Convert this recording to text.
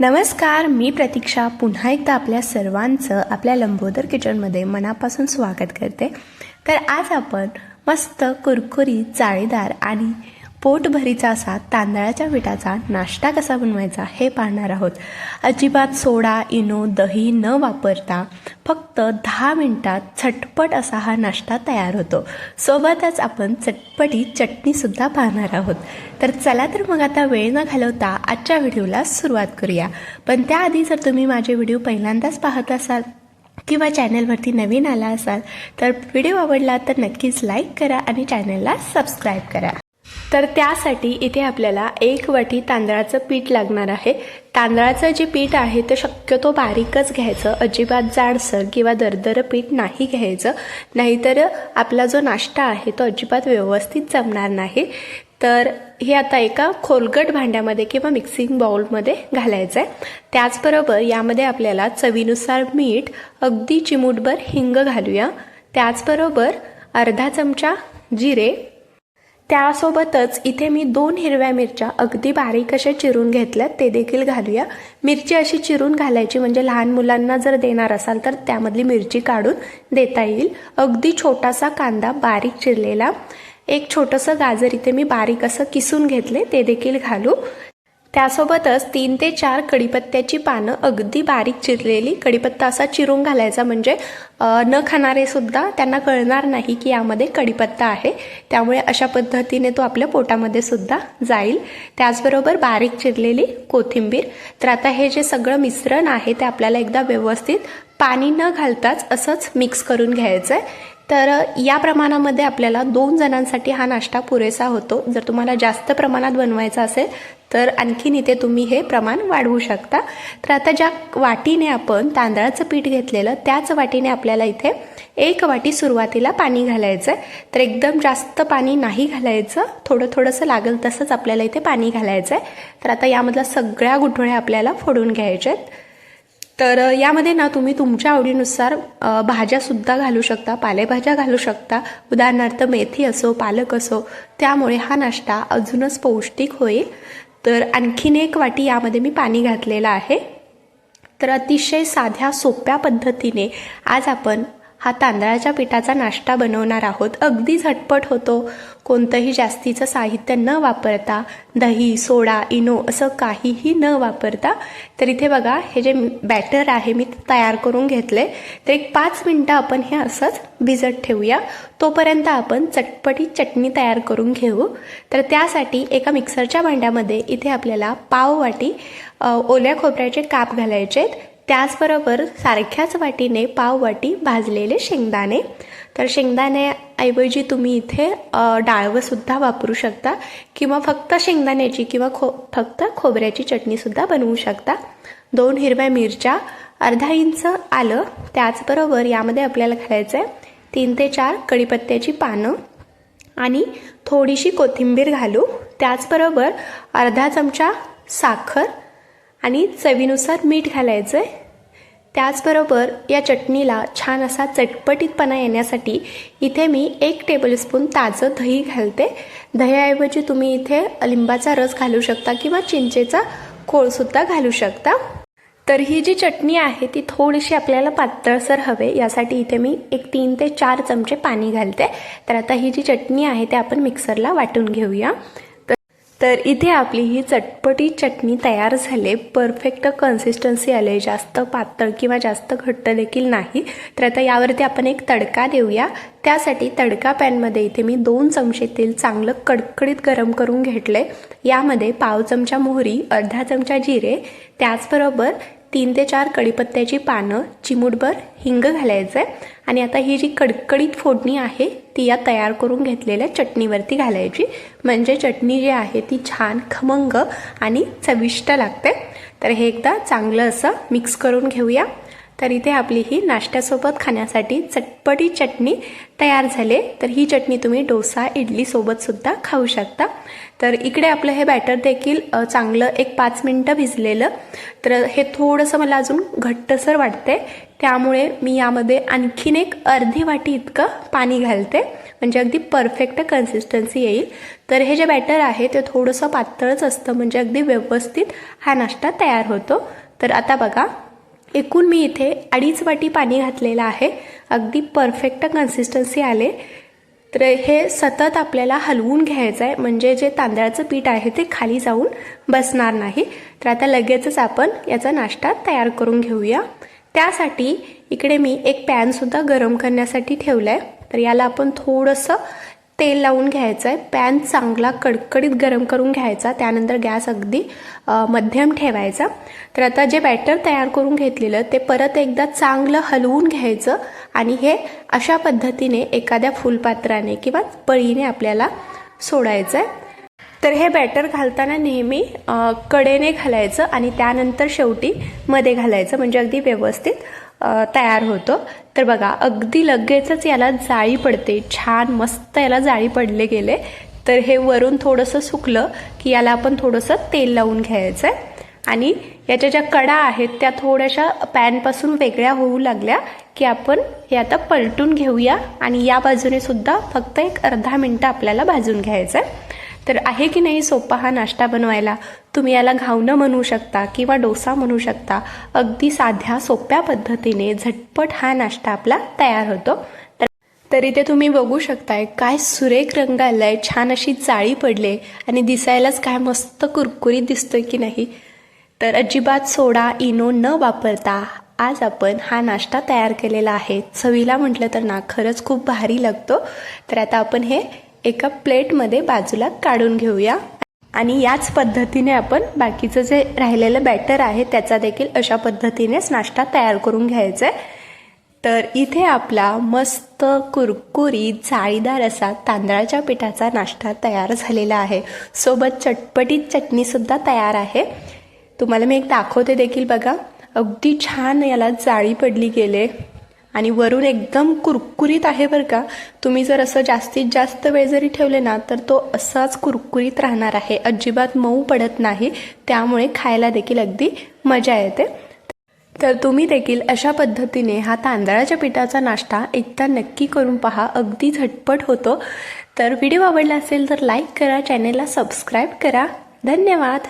नमस्कार मी प्रतीक्षा. पुन्हा एकदा आपल्या सर्वांचं आपल्या लंबोदर किचनमध्ये मनापासून स्वागत करते. तर आज आपण मस्त कुरकुरीत जाळीदार आणि पोटभरीचा असा तांदळाच्या पिठाचा नाश्ता कसा बनवायचा हे पाहणार आहोत. अजिबात सोडा इनो दही न वापरता फक्त दहा मिनिटात झटपट असा हा नाश्ता तयार होतो. सोबतच आपण चटपटी चटणीसुद्धा पाहणार आहोत. तर चला तर मग आता वेळ न घालवता आजच्या व्हिडिओला सुरुवात करूया. पण त्याआधी जर तुम्ही माझे व्हिडिओ पहिल्यांदाच पाहत असाल किंवा चॅनलवरती नवीन आला असाल तर व्हिडिओ आवडला तर नक्कीच लाईक करा आणि चॅनलला सबस्क्राईब करा. तर त्यासाठी इथे आपल्याला एक वाटी तांदळाचं पीठ लागणार आहे. तांदळाचं जे पीठ आहे ते शक्यतो बारीकच घ्यायचं. अजिबात जाडसर किंवा दरदर पीठ नाही घ्यायचं. नाहीतर आपला जो नाश्ता आहे तो अजिबात व्यवस्थित जमणार नाही. तर हे आता एका खोलगट भांड्यामध्ये किंवा मिक्सिंग बाउलमध्ये घालायचं आहे त्याचबरोबर यामध्ये आपल्याला चवीनुसार मीठ अगदी चिमूटभर हिंग घालूया. त्याचबरोबर अर्धा चमचा जिरे त्यासोबतच इथे मी दोन हिरव्या मिरच्या अगदी बारीक अशा चिरून घेतल्यात ते देखील घालूया. मिरची अशी चिरून घालायची म्हणजे लहान मुलांना जर देणार असाल तर त्यामधली मिरची काढून देता येईल. अगदी छोटासा कांदा बारीक चिरलेला. एक छोटंसं गाजर इथे मी बारीक असं किसून घेतले ते देखील घालू. त्यासोबतच तीन ते चार कडीपत्त्याची पानं अगदी बारीक चिरलेली. कडीपत्ता असा चिरून घालायचा म्हणजे न खाणारे सुद्धा त्यांना कळणार नाही की यामध्ये कडीपत्ता आहे. त्यामुळे अशा पद्धतीने तो आपल्या पोटामध्ये सुद्धा जाईल. त्याचबरोबर बारीक चिरलेली कोथिंबीर. तर आता हे जे सगळं मिश्रण आहे ते आपल्याला एकदा व्यवस्थित पाणी न घालताच असंच मिक्स करून घ्यायचं आहे तर या प्रमाणामध्ये आपल्याला दोन जणांसाठी हा नाश्ता पुरेसा होतो. जर तुम्हाला जास्त प्रमाणात बनवायचा असेल तर आणखीन इथे तुम्ही हे प्रमाण वाढवू शकता. तर आता ज्या वाटीने आपण तांदळाचं पीठ घेतलेलं त्याच वाटीने आपल्याला इथे एक वाटी सुरुवातीला पाणी घालायचं आहे तर एकदम जास्त पाणी नाही घालायचं थोडं थोडंसं लागेल तसंच आपल्याला इथे पाणी घालायचं आहे तर आता यामधल्या सगळ्या गुठळ्या आपल्याला फोडून घ्यायच्या आहेत तर यामध्ये ना तुम्ही तुमच्या आवडीनुसार भाज्यासुद्धा घालू शकता पालेभाज्या घालू शकता. उदाहरणार्थ मेथी असो पालक असो त्यामुळे हा नाश्ता अजूनच पौष्टिक होईल. तर आणखीन एक वाटी यामध्ये मी पाणी घातलेलं आहे. तर अतिशय साध्या सोप्या पद्धतीने आज आपण हा तांदळाच्या पिठाचा नाश्ता बनवणार आहोत. अगदी झटपट होतो. कोणतंही जास्तीचं साहित्य न वापरता दही सोडा इनो असं काहीही न वापरता तर इथे बघा हे जे बॅटर आहे मी तयार करून घेतले. तर एक पाच मिनटं आपण हे असंच भिजत ठेवूया. तोपर्यंत आपण चटपटी चटणी तयार करून घेऊ. तर त्यासाठी एका मिक्सरच्या भांड्यामध्ये इथे आपल्याला पाव वाटी ओल्या खोबऱ्याचे काप घालायचे आहेत त्याचबरोबर सारख्याच वाटीने पाव वाटी भाजलेले शेंगदाणे. तर शेंगदाण्याऐवजी तुम्ही इथे डाळवंसुद्धा वापरू शकता किंवा फक्त शेंगदाण्याची किंवा खो फक्त खोबऱ्याची चटणीसुद्धा बनवू शकता. दोन हिरव्या मिरच्या अर्धा इंच आलं त्याचबरोबर यामध्ये आपल्याला घालायचं आहे तीन ते चार कढीपत्त्याची पानं आणि थोडीशी कोथिंबीर घालू. त्याचबरोबर अर्धा चमचा साखर आणि चवीनुसार मीठ घालायचं आहे त्याचबरोबर या चटणीला छान असा चटपटीतपणा येण्यासाठी इथे मी एक टेबलस्पून ताजं दही घालते. दह्याऐवजी तुम्ही इथे लिंबाचा रस घालू शकता किंवा चिंचेचा खोळसुद्धा घालू शकता. तर ही जी चटणी आहे ती थोडीशी आपल्याला पातळसर हवे. यासाठी इथे मी एक तीन ते चार चमचे पाणी घालते. तर आता ही जी चटणी आहे ते आपण मिक्सरला वाटून घेऊया. तर इथे आपली ही चटपटी चटणी तयार झाले. परफेक्ट कन्सिस्टन्सी आले. जास्त पातळ किंवा जास्त घट्ट देखील नाही. तर आता यावरती आपण एक तडका देऊया. त्यासाठी तडका पॅनमध्ये इथे मी दोन चमचे तेल चांगलं कडकडीत गरम करून घेतले. यामध्ये पाव चमचा मोहरी अर्धा चमचा जिरे त्याचबरोबर तीन ते चार कढीपत्त्याची पानं चिमूटभर हिंग घालायचं आहे आणि आता ही जी कडकडीत फोडणी आहे ती या तयार करून घेतलेल्या चटणीवरती घालायची. म्हणजे चटणी जी आहे ती छान खमंग आणि चविष्ट लागते. तर हे एकदा चांगलं असं मिक्स करून घेऊया. तर इथे आपली ही नाश्त्यासोबत खाण्यासाठी चटपटी चटणी तयार झाले तर ही चटणी तुम्ही डोसा इडलीसोबतसुद्धा खाऊ शकता. तर इकडे आपलं हे बॅटर देखील चांगलं एक पाच मिनटं भिजलेलं. तर हे थोडंसं मला अजून घट्टसर वाटते त्यामुळे मी यामध्ये आणखीन एक अर्धी वाटी इतकं पाणी घालते. म्हणजे अगदी परफेक्ट कन्सिस्टन्सी येईल. तर हे जे बॅटर आहे ते थोडंसं पातळच असतं. म्हणजे अगदी व्यवस्थित हा नाश्ता तयार होतो. तर आता बघा एकूण मी इथे अडीच वाटी पाणी घातलेलं आहे. अगदी परफेक्ट कन्सिस्टन्सी आले. तर हे सतत आपल्याला हलवून घ्यायचं आहे म्हणजे जे तांदळाचं पीठ आहे ते खाली जाऊन बसणार नाही. तर आता लगेचच आपण याचा नाश्ता तयार करून घेऊया. त्यासाठी इकडे मी एक पॅनसुद्धा गरम करण्यासाठी ठेवलं आहे तर याला आपण थोडंसं तेल लावून घ्यायचं आहे पॅन चांगला कडकडीत गरम करून घ्यायचा. त्यानंतर गॅस अगदी मध्यम ठेवायचा. तर आता जे बॅटर तयार करून घेतलेलं ते परत एकदा चांगलं हलवून घ्यायचं आणि हे अशा पद्धतीने एखाद्या फुलपात्राने किंवा पळीने आपल्याला सोडायचं आहे तर हे बॅटर घालताना नेहमी कडेने घालायचं आणि त्यानंतर शेवटी मध्ये घालायचं म्हणजे अगदी व्यवस्थित. तयार होतं. तर बघा अगदी लगेचच याला जाळी पडते. छान मस्त याला जाळी पडले गेले. तर हे वरून थोडंसं सुकलं की याला आपण थोडंसं तेल लावून घ्यायचं आहे आणि याच्या ज्या कडा आहेत त्या थोड्याशा पॅनपासून वेगळ्या होऊ लागल्या की आपण हे आता पलटून घेऊया. आणि या बाजूने सुद्धा फक्त एक अर्धा मिनटं आपल्याला भाजून घ्यायचं आहे तर आहे की नाही सोपा हा नाश्ता बनवायला? तुम्ही याला घावणं म्हणू शकता किंवा डोसा म्हणू शकता. अगदी साध्या सोप्या पद्धतीने झटपट हा नाश्ता आपला तयार होतो. तर ते इथे तुम्ही बघू शकताय काय सुरेख रंग आलाय छान अशी जाळी पडले आणि दिसायलाच काय मस्त कुरकुरीत दिसतोय की नाही. तर अजिबात सोडा इनो न वापरता आज आपण हा नाश्ता तयार केलेला आहे. चवीला म्हटलं तर ना खरंच खूप भारी लागतो. तर आता आपण हे एका प्लेटमध्ये बाजूला काढून घेऊया. आणि याच पद्धतीने आपण बाकीचं जे राहिलेलं बॅटर आहे त्याचा देखील अशा पद्धतीनेच नाश्ता तयार करून घ्यायचा आहे तर इथे आपला मस्त कुरकुरी जाळीदार असा तांदळाच्या पिठाचा नाश्ता तयार झालेला आहे. सोबत चटपटीत चटणीसुद्धा तयार आहे. तुम्हाला मी एक दाखवते देखील बघा. अगदी छान याला जाळी पडली गेले. आणि वरून एकदम कुरकुरीत आहे बरं का. तुम्ही जर असं जास्तीत जास्त वेळ जरी ठेवले ना तर तो असाच कुरकुरीत राहणार आहे. अजिबात मऊ पडत नाही. त्यामुळे खायला देखील अगदी मजा येते. तर तुम्ही देखील अशा पद्धतीने हा तांदळाच्या पिठाचा नाश्ता एकदा नक्की करून पहा. अगदी झटपट होतो. तर व्हिडिओ आवडला असेल तर लाईक करा चॅनेलला सबस्क्राईब करा. धन्यवाद.